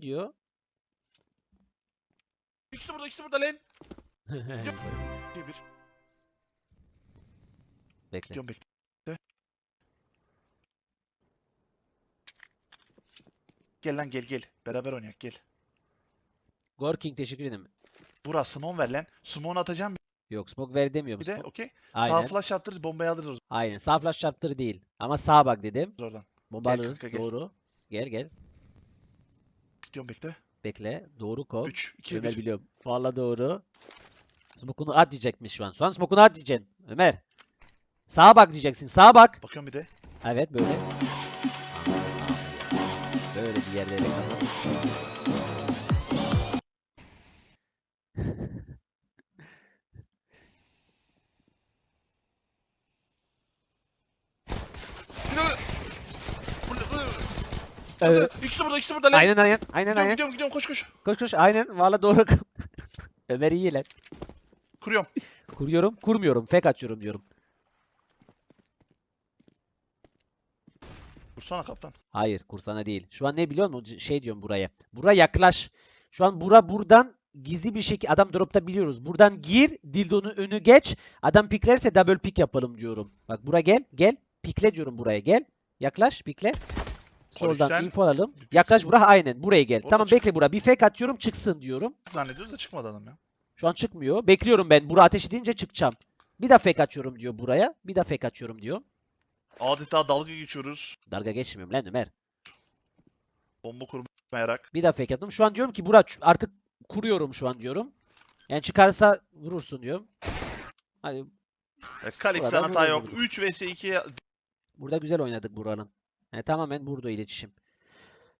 diyor. İkisi burada ikisi burada lan. Bir bir. Bekle. Gidiyorum bekle. Gel lan gel gel. Beraber oynayak gel. Gorking teşekkür ederim. Bura Simon ver lan. Simon atacağım Yok smoke ver demiyorum. bir de. Okey. Aynen. Sağ flash yaptırırız bombayı alırız Aynen. Sağ flash chapter değil. Ama sağa bak dedim. oradan. Bomba Gel alırız. kanka, gel. Doğru. Gel gel. Gidiyorum bekle. Bekle. Doğru kod. 3, 2, Ömer 1. biliyorum. Valla doğru. Smoke'unu at diyecekmiş şu an. Şu an smoke'unu at diyeceksin. Ömer. Sağa bak diyeceksin. Sağa bak. Bakıyorum bir de. Evet böyle. Böyle bir yerde kalmaz. Evet. İkisi burada ikisi burada lan. Aynen aynen. Aynen Gidiyorum aynen. gidiyorum gidiyorum koş koş. Koş koş. Aynen. Valla doğru. Ömer iyi lan. Kuruyorum. Kuruyorum. Kurmuyorum. Fake açıyorum diyorum. Vursana kaptan. Hayır kursana değil. Şu an ne biliyor musun? Şey diyorum buraya. Bura yaklaş. Şu an bura buradan gizli bir şekilde adam dropta biliyoruz. Buradan gir, dildonun önü geç. Adam piklerse double pick yapalım diyorum. Bak bura gel, gel. Pikle diyorum buraya gel. Yaklaş, pikle. Soldan Polisten info alalım. Yaklaş bura aynen buraya gel. Orada Tamam çık- bekle bura. Bir fake atıyorum çıksın diyorum. Zannediyoruz da çıkmadı adam ya. Şu an çıkmıyor. Bekliyorum ben. Bura ateş edince çıkacağım. Bir daha fake açıyorum diyor buraya. Bir daha fake açıyorum diyor. Adeta dalga geçiyoruz. Dalga geçmiyorum lan Ömer. Bomba kurmayarak. Bir daha fake attım. Şu an diyorum ki Burak artık kuruyorum şu an diyorum. Yani çıkarsa vurursun diyorum. Hadi E, Kalix'ten Buradan hata öyle yok. vurdu. 3 vs 2'ye burada güzel oynadık Burak'ın. Yani tamamen burada iletişim.